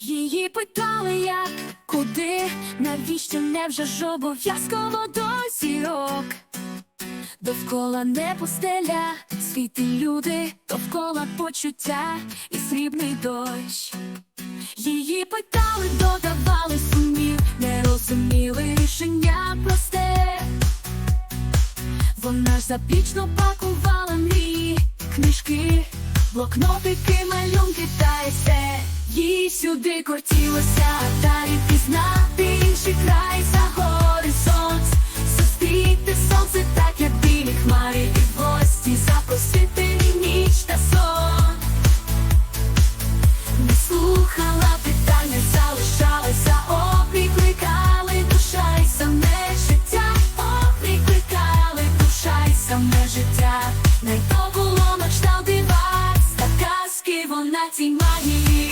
Її питали як, куди, навіщо невже ж обов'язково до зірок. Довкола не пустеля, світи люди, довкола почуття і срібний дощ. Її питали, додавали сумів, не розуміли рішення просте. Вона ж запічно пакувала мрії, книжки, блокнотики, малюнки та есе. Їй сюди кортілося, далі пізнати інший край за горизонт, зустріти сонце, так як білі хмари і гості, запустити ніч та сон. Не слухала питання, залишалася, обрій кликали, душа й саме життя, обрій кликали, душа й саме життя. Не то було на дива, та казки вона цій магії.